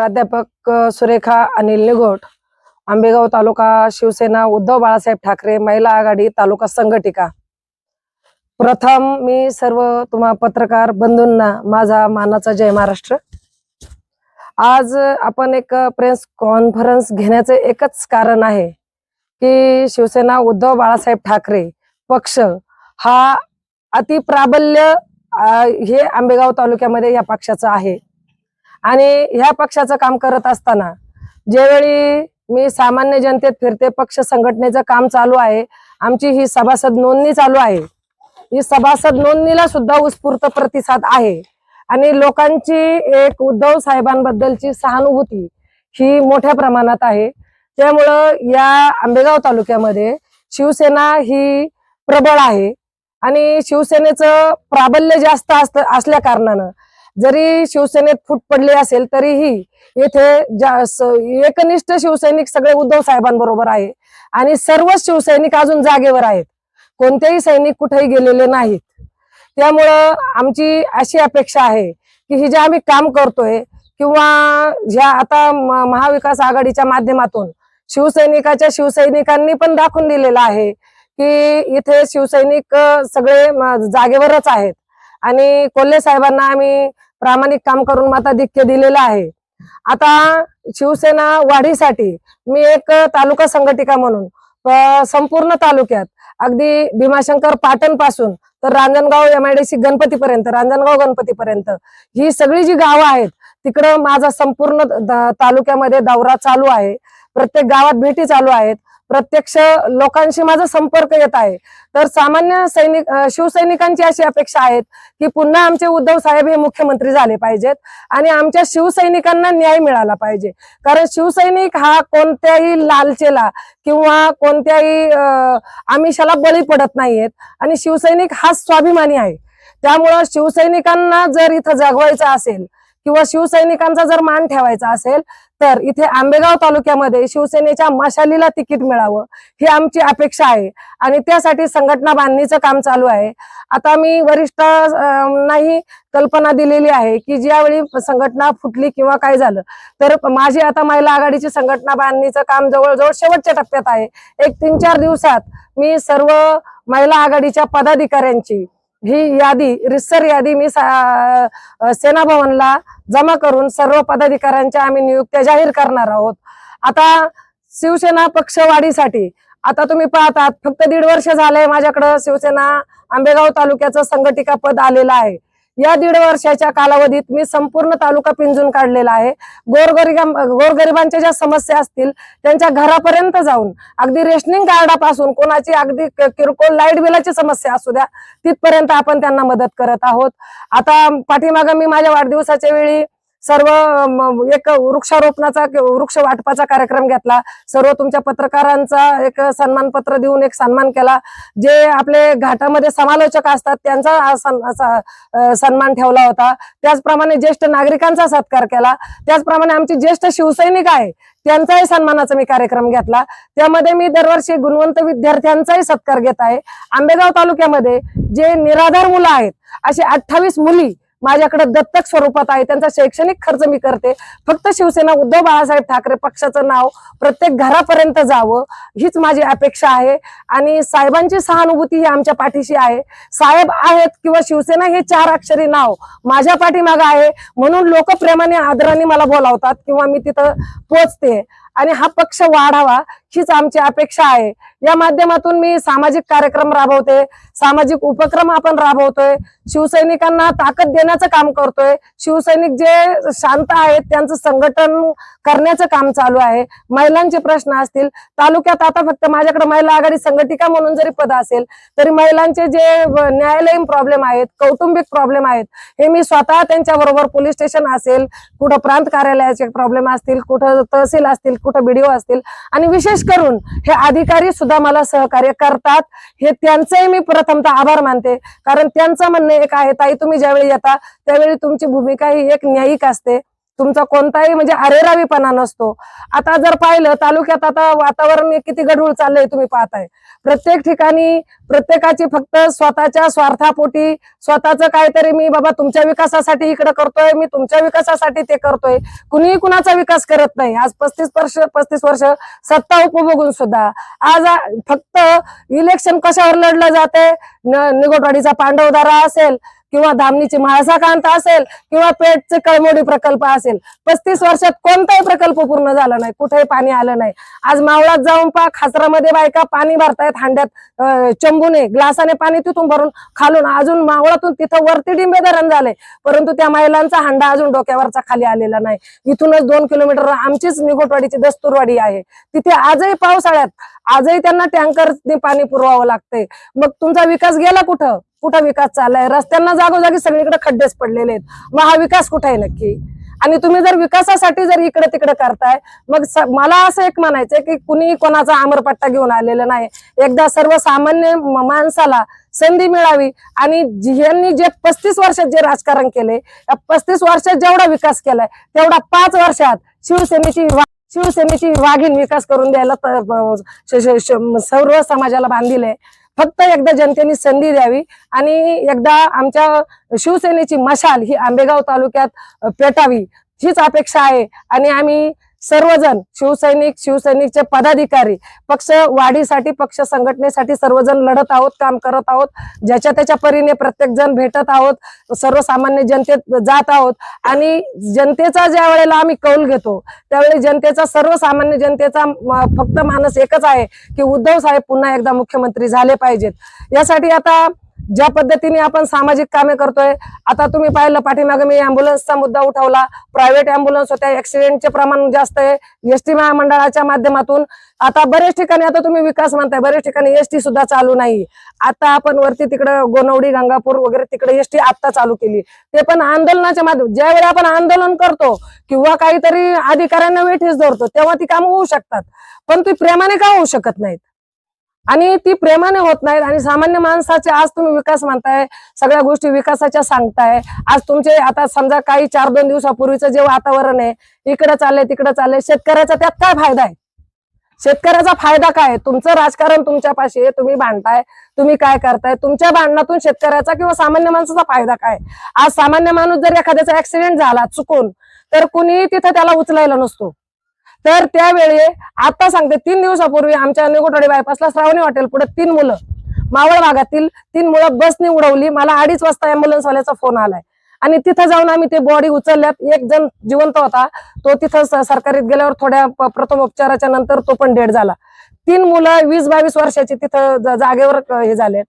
प्राध्यापक सुरेखा अनिल निगोट आंबेगाव तालुका शिवसेना उद्धव बाळासाहेब ठाकरे महिला आघाडी तालुका संघटिका. प्रथम मी सर्व तुम्हा पत्रकार बंधूंना माझा मानाचा जय महाराष्ट्र. आज आपण एक प्रेस कॉन्फरन्स घेण्याचे एकच कारण आहे की शिवसेना उद्धव बाळासाहेब ठाकरे पक्ष हा अतिप्राबल्य हे आंबेगाव तालुक्यामध्ये या पक्षाचं आहे. आणि ह्या पक्षाचं काम करत असताना ज्यावेळी मी सामान्य जनतेत फिरते पक्ष संघटनेचं काम चालू आहे आमची ही सभासद नोंदणी चालू आहे ही सभासद नोंदणीला सुद्धा उत्स्फूर्त प्रतिसाद आहे. आणि लोकांची एक उद्धव साहेबांबद्दलची सहानुभूती ही मोठ्या प्रमाणात आहे. त्यामुळं या आंबेगाव तालुक्यामध्ये शिवसेना ही प्रबळ आहे. आणि शिवसेनेचं प्राबल्य जास्त असत असल्या कारणानं जरी शिवसेनेत फूट पडली असेल तरीही येथे एकनिष्ठ शिवसैनिक सगळे उद्धव साहेबांबरोबर आहे. आणि सर्वच शिवसैनिक अजून जागेवर आहेत. कोणतेही सैनिक कुठेही गेलेले नाहीत. त्यामुळं आमची अशी अपेक्षा आहे की ही जे आम्ही काम करतोय किंवा ज्या आता महाविकास आघाडीच्या माध्यमातून शिवसैनिकाच्या शिवसैनिकांनी पण दाखवून दिलेलं आहे की इथे शिवसैनिक सगळे जागेवरच आहेत. आणि कोल्हे साहेबांना आम्ही प्रामाणिक काम करून मताधिक्य दिलेलं आहे. आता शिवसेना वाढीसाठी मी एक तालुका संघटिका म्हणून संपूर्ण तालुक्यात अगदी भीमाशंकर पाटणपासून तर रांजणगाव एमआयडीसी गणपतीपर्यंत रांजणगाव गणपतीपर्यंत ही सगळी जी गावं आहेत तिकडं माझा संपूर्ण तालुक्यामध्ये दौरा चालू आहे. प्रत्येक गावात भेटी चालू आहेत. प्रत्यक्ष लोकांशी माझा संपर्क येत आहे. तर सामान्य सैनिक शिवसैनिकांची अशी अपेक्षा आहेत की पुन्हा आमचे उद्धव साहेब हे मुख्यमंत्री झाले पाहिजेत आणि आमच्या शिवसैनिकांना न्याय मिळाला पाहिजे. कारण शिवसैनिक हा कोणत्याही लालचेला किंवा कोणत्याही आमिषाला बळी पडत नाहीयेत आणि शिवसैनिक हा स्वाभिमानी आहे. त्यामुळं शिवसैनिकांना जर इथं जगवायचं असेल किंवा शिवसैनिकांचा जर मान ठेवायचा असेल तर इथे आंबेगाव तालुक्यामध्ये शिवसेनेच्या मशालीला तिकीट मिळावं ही आमची अपेक्षा आहे. आणि त्यासाठी संघटना बांधणीचं काम चालू आहे. आता मी वरिष्ठांनाही कल्पना दिलेली आहे की ज्यावेळी संघटना फुटली किंवा काय झालं तर माझी आता महिला आघाडीची संघटना बांधणीचं काम जवळजवळ शेवटच्या टप्प्यात आहे. एक तीन चार दिवसात मी सर्व महिला आघाडीच्या पदाधिकाऱ्यांची ही यादी रिसर यादी मी सा- सेना भवनला जमा करून सर्व पदाधिकाऱ्यांच्या आम्ही नियुक्त्या जाहीर करणार आहोत. आता शिवसेना पक्षवाढीसाठी आता तुम्ही पाहतात फक्त दीड वर्ष झालंय माझ्याकडं शिवसेना आंबेगाव तालुक्याचं संघटिका पद आलेलं आहे. या दीड वर्षाच्या कालावधीत मी संपूर्ण तालुका पिंजून काढलेला आहे. गोरगरिबा गोरगरिबांच्या ज्या समस्या असतील त्यांच्या घरापर्यंत जाऊन अगदी रेशनिंग कार्डापासून कोणाची अगदी किरकोळ लाइट बिलाची समस्या असू द्या तिथपर्यंत आपण त्यांना मदत करत आहोत. आता पाठीमागं मी माझ्या वाढदिवसाच्या वेळी सर्व म, एक वृक्षारोपणाचा वृक्ष वाटपाचा कार्यक्रम घेतला. सर्व तुमच्या पत्रकारांचा एक सन्मानपत्र देऊन एक सन्मान केला. जे आपले घाटामध्ये समालोचक असतात त्यांचा असा, सन्मान ठेवला होता. त्याचप्रमाणे ज्येष्ठ नागरिकांचा सत्कार केला. त्याचप्रमाणे आमचे ज्येष्ठ शिवसैनिक आहे त्यांचाही सन्मानाचा मी कार्यक्रम घेतला. त्यामध्ये मी दरवर्षी गुणवंत विद्यार्थ्यांचाही सत्कार घेत आहे. आंबेगाव तालुक्यामध्ये जे निराधार मुलं आहेत असे अठ्ठावीस मुली माझ्याकडे दत्तक स्वरूपात आहे त्यांचा शैक्षणिक खर्च मी करते. फक्त शिवसेना उद्धव बाळासाहेब ठाकरे पक्षाचं नाव प्रत्येक घरापर्यंत जावं हीच माझी अपेक्षा आहे. आणि साहेबांची सहानुभूती ही आमच्या पाठीशी आहे. साहेब आहेत किंवा शिवसेना हे चार अक्षरी नाव माझ्या पाठीमागं आहे म्हणून लोक प्रेमाने आदराने मला बोलावतात किंवा मी तिथं पोचते. आणि हा पक्ष वाढावा हीच आमची अपेक्षा आहे. या माध्यमातून मी सामाजिक कार्यक्रम राबवते. सामाजिक उपक्रम आपण राबवतोय. शिवसैनिकांना ताकद देण्याचं काम करतोय. शिवसैनिक जे शांत आहेत त्यांचं संघटन करण्याचं काम चालू आहे. महिलांचे प्रश्न असतील तालुक्यात आता फक्त माझ्याकडे महिला आघाडी संघटिका म्हणून जरी पद असेल तरी महिलांचे जे न्यायालयीन प्रॉब्लेम आहेत कौटुंबिक प्रॉब्लेम आहेत हे मी स्वतः त्यांच्याबरोबर पोलीस स्टेशन असेल कुठं प्रांत कार्यालयाचे प्रॉब्लेम असतील कुठं तहसील असतील कुठं बीडीओ असतील आणि विशेष करून हे अधिकारी सुद्धा मला सहकार्य करतात. हे त्यांचंही मी प्रथमतः आभार मानते. कारण त्यांचं म्हणणं एक आहे ताई तुम्ही ज्यावेळी येता त्यावेळी तुमची भूमिका ही एक न्यायिक असते. तुमचा कोणताही म्हणजे अरेरावीपणा नसतो. आता जर पाहिलं तालुक्यात आता वातावरण किती गढूळ चाललंय तुम्ही पाहताय. प्रत्येक ठिकाणी प्रत्येकाची फक्त स्वतःच्या स्वार्थापोटी स्वतःच काहीतरी मी बाबा तुमच्या विकासासाठी इकडे करतोय मी तुमच्या विकासासाठी ते करतोय. कुणीही कुणाचा विकास करत नाही. आज पस्तीस वर्ष पस्तीस वर्ष सत्ता उपभोगून सुद्धा. आज फक्त इलेक्शन कशावर लढलं जाते निगोटवाडीचा पांडवदारा असेल किंवा धामणीची म्हाळसाकांत असेल किंवा पेठचे कळमोडी प्रकल्प असेल पस्तीस वर्षात कोणताही प्रकल्प पूर्ण झाला नाही कुठेही पाणी आलं नाही. आज मावळात जाऊन पा खासरामध्ये बायका पाणी भरतायत हांड्यात चंबूने ग्लासाने पाणी तिथून भरून खालून अजून मावळातून तिथं वरती डिंबे धरण झाले परंतु त्या महिलांचा हांडा अजून डोक्यावरचा खाली आलेला नाही. इथूनच दोन किलोमीटर आमचीच निगोटवाडीची दस्तूरवाडी आहे. तिथे आजही पावसाळ्यात आजही त्यांना टँकरने पाणी पुरवावं लागतंय. मग तुमचा विकास गेला कुठं? कुठं विकास चाललाय? रस्त्यांना जागोजागी सगळीकडे खड्डेच पडलेले आहेत. मग हा विकास कुठे आहे नक्की? आणि तुम्ही जर विकासासाठी जर इकडे तिकडे करताय मग मला असं एक म्हणायचंय की कुणी कोणाचा आमरपट्टा घेऊन आलेला नाही. एकदा सर्वसामान्य माणसाला संधी मिळावी आणि यांनी जे पस्तीस वर्षात जे राजकारण केले या पस्तीस वर्षात जेवढा विकास केलाय तेवढा पाच वर्षात शिवसेनेची शिवसेनेची वाघीण विकास करून द्यायला सर्व समाजाला बांधिले फक्त एकदा जनतेने संधी द्यावी आणि एकदा आमच्या शिवसेनेची मशाल ही आंबेगाव तालुक्यात पेटावी हीच अपेक्षा आहे. आणि आम्ही सर्वजण शिवसैनिक शिवसैनिकचे पदाधिकारी पक्ष वाढीसाठी पक्ष संघटनेसाठी सर्वजण लढत आहोत काम करत आहोत. ज्याच्या त्याच्या परीने प्रत्येक जण भेटत आहोत. सर्वसामान्य जनतेत जात आहोत. आणि जनतेचा ज्या वेळेला आम्ही कौल घेतो त्यावेळी जनतेचा सर्वसामान्य जनतेचा फक्त मानस एकच आहे की उद्धव साहेब पुन्हा एकदा मुख्यमंत्री झाले पाहिजेत. यासाठी आता ज्या पद्धतीने आपण सामाजिक कामे करतोय आता तुम्ही पाहिलं पाठीमागे मी अँब्युलन्सचा मुद्दा उठवला. प्रायव्हेट अँब्युलन्स होत्या ऍक्सिडेंटचे प्रमाण जास्त आहे. एसटी महामंडळाच्या माध्यमातून आता बऱ्याच ठिकाणी आता तुम्ही विकास म्हणताय बऱ्याच ठिकाणी एसटी सुद्धा चालू नाही. आता आपण वरती तिकडे गोनवडी गंगापूर वगैरे तिकडे एसटी आता चालू केली. ते पण आंदोलनाच्या माध्यम ज्यावेळी आपण आंदोलन करतो किंवा काहीतरी अधिकाऱ्यांना वेठीस धरतो तेव्हा ती कामं होऊ शकतात. पण ती प्रेमाने का होऊ शकत नाहीत? आणि ती प्रेमाने होत नाहीत. आणि सामान्य माणसाचे आज तुम्ही विकास म्हणताय सगळ्या गोष्टी विकासाच्या सांगताय. आज तुमचे आता समजा काही चार दोन दिवसापूर्वीचं जे वातावरण आहे इकडे चाललंय तिकडे चाललंय शेतकऱ्याचा त्यात काय फायदा आहे? शेतकऱ्याचा फायदा काय तुमचं राजकारण तुमच्यापाशी आहे तुम्ही भांडताय तुम्ही काय करताय? तुमच्या भांडणातून शेतकऱ्याचा किंवा सामान्य माणसाचा फायदा काय आज सामान्य माणूस जर एखाद्याचा ऍक्सिडेंट झाला चुकून तर कुणी तिथं त्याला उचलायला नसतो. तर त्यावेळी आता सांगते तीन दिवसापूर्वी आमच्या निगोटवाडी बायपासला श्रावणी हॉटेल पुढे तीन मुलं. मावळ भागातील तीन मुलं बसने उडवली. मला अडीच वाजता अँब्युलन्स वाल्याचा फोन आलाय. आणि तिथं जाऊन आम्ही ते बॉडी उचलल्यात. एक जण जिवंत होता. तो तिथं सरकारीत गेल्यावर थोड्या प्रथम उपचाराच्या नंतर तो पण डेड झाला. तीन मुलं वीस बावीस वर्षाची तिथं जागेवर हे झालेत.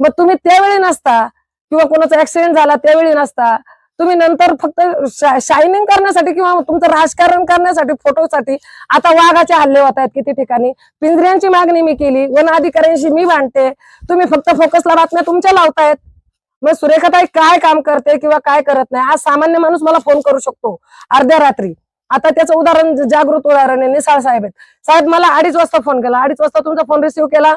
मग तुम्ही त्यावेळी नसता किंवा कोणाचा ऍक्सिडेंट झाला त्यावेळी नसता. तुम्ही नंतर फक्त शायनिंग करण्यासाठी किंवा तुमचं राजकारण करण्यासाठी फोटोसाठी आता वाघाचे हल्ले होत आहेत किती ठिकाणी. पिंजऱ्यांची मागणी मी केली वन अधिकाऱ्यांशी मी भांडते. तुम्ही फक्त फोकसला बातम्या तुमच्या लावतायत. मग सुरेखाताई काय काम करते किंवा काय करत नाही? आज सामान्य माणूस मला फोन करू शकतो. अर्ध्या रात्री. आता त्याचं उदाहरण जागृत उदाहरण आहे निसाळ साहेब आहेत. साहेब मला अडीच वाजता फोन केला. अडीच वाजता तुमचा फोन रिसिव्ह केला?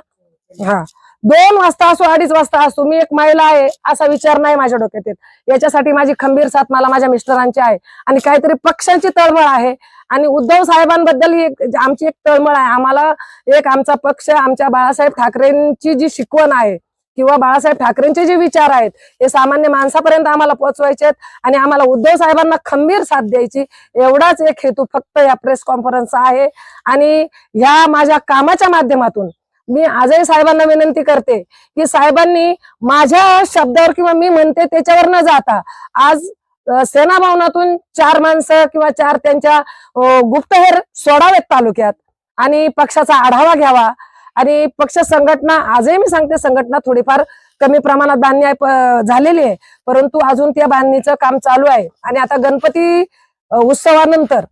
हा. दोन वाजता असो अडीच वाजता असो मी एक महिला आहे असा विचार नाही माझ्या डोक्यात येत. याच्यासाठी माझी खंबीर साथ मला माझ्या मिस्टरांची आहे. आणि काहीतरी पक्षांची तळमळ आहे. आणि उद्धव साहेबांबद्दल ही एक आमची एक तळमळ आहे. आम्हाला एक आमचा पक्ष आमच्या बाळासाहेब ठाकरेंची जी शिकवण आहे किंवा बाळासाहेब ठाकरेंचे जे विचार आहेत हे सामान्य माणसापर्यंत आम्हाला पोहोचवायचे आहेत. आणि आम्हाला उद्धव साहेबांना खंबीर साथ द्यायची एवढाच एक हेतू फक्त या प्रेस कॉन्फरन्सचा आहे. आणि ह्या माझ्या कामाच्या माध्यमातून मी आजही साहेबांना विनंती करते की साहेबांनी माझ्या शब्दावर किंवा मी म्हणते त्याच्यावर न जाता आज सेना भवनातून चार माणसं किंवा चार त्यांच्या गुप्तहेर सोडावेत तालुक्यात आणि पक्षाचा आढावा घ्यावा. आणि पक्ष संघटना आजही मी सांगते संघटना थोडीफार कमी प्रमाणात बांधणी प- झालेली आहे. परंतु अजून त्या बांधणीचं काम चालू आहे. आणि आता गणपती उत्सवानंतर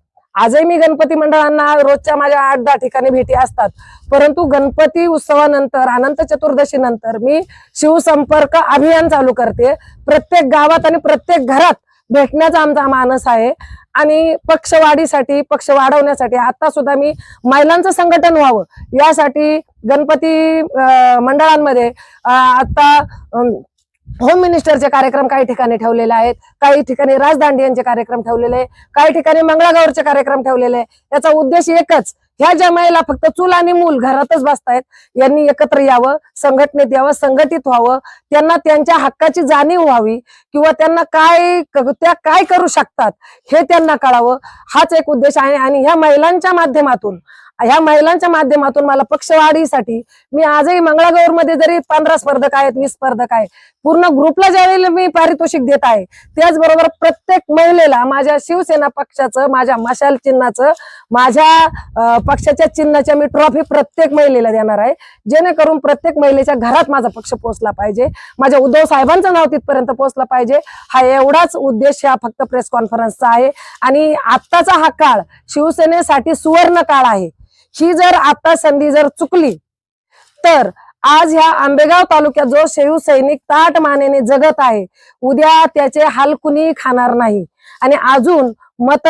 आजही मी गणपती मंडळांना रोजच्या माझ्या आठ दहा ठिकाणी भेटी असतात. परंतु गणपती उत्सवानंतर अनंत चतुर्दशी नंतर मी शिवसंपर्क अभियान चालू करते. प्रत्येक गावात आणि प्रत्येक घरात भेटण्याचा आमचा मानस आहे. आणि पक्ष वाढीसाठी पक्ष वाढवण्यासाठी आता सुद्धा मी महिलांचं संघटन व्हावं. यासाठी गणपती मंडळांमध्ये आता होम मिनिस्टरचे कार्यक्रम काही ठिकाणी ठेवलेले आहेत. काही ठिकाणी राजदांडी यांचे कार्यक्रम ठेवलेले आहे काही ठिकाणी मंगळागौरचे कार्यक्रम ठेवलेले आहे याचा उद्देश एकच ह्या ज्या महिला फक्त चूल आणि मूल घरातच बसतायत यांनी एकत्र यावं संघटनेत यावं संघटित व्हावं त्यांना त्यांच्या हक्काची जाणीव व्हावी किंवा त्यांना काय त्या काय करू शकतात हे त्यांना कळावं. हाच एक उद्देश आहे आणि ह्या महिलांच्या माध्यमातून ह्या महिलांच्या माध्यमातून मला पक्षवाढीसाठी मी आजही मंगळागौरमध्ये जरी पंधरा स्पर्धक आहेत वीस स्पर्धक आहे पूर्ण ग्रुपला ज्यावेळेला मी पारितोषिक देत आहे त्याचबरोबर प्रत्येक महिलेला माझ्या शिवसेना पक्षाचं माझ्या मशाल चिन्हाचं माझ्या पक्षाच्या चिन्हाच्या मी ट्रॉफी प्रत्येक महिलेला देणार आहे. जेणेकरून प्रत्येक महिलेच्या घरात माझा पक्ष पोहोचला पाहिजे. माझ्या उद्धव साहेबांचं नाव तिथपर्यंत पोहोचलं पाहिजे. हा एवढाच उद्देश हा फक्त प्रेस कॉन्फरन्सचा आहे. आणि आत्ताचा हा काळ शिवसेनेसाठी सुवर्ण काळ आहे. ही जर आता संधी जर चुकली तर आज ह्या आंबेगाव तालुक्यात जो शिवसैनिक ताट मानेने जगत आहे उद्या त्याचे हाल कुणी खाणार नाही. आणि अजून मत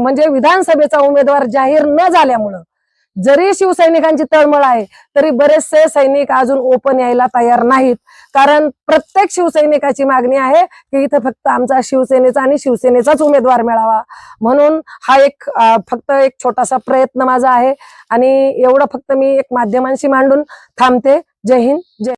म्हणजे विधानसभेचा उमेदवार जाहीर न झाल्यामुळं जरी शिवसैनिकांची तळमळ आहे तरी बरेचसे सैनिक अजून ओपन यायला तयार नाहीत. कारण प्रत्येक शिवसैनिकाची मागणी आहे की इथं फक्त आमचा शिवसेनेचा आणि शिवसेनेचाच उमेदवार मिळावा. म्हणून हा एक फक्त एक छोटासा प्रयत्न माझा आहे. आणि एवढं फक्त मी एक माध्यमांशी मांडून थांबते. जय हिंद जय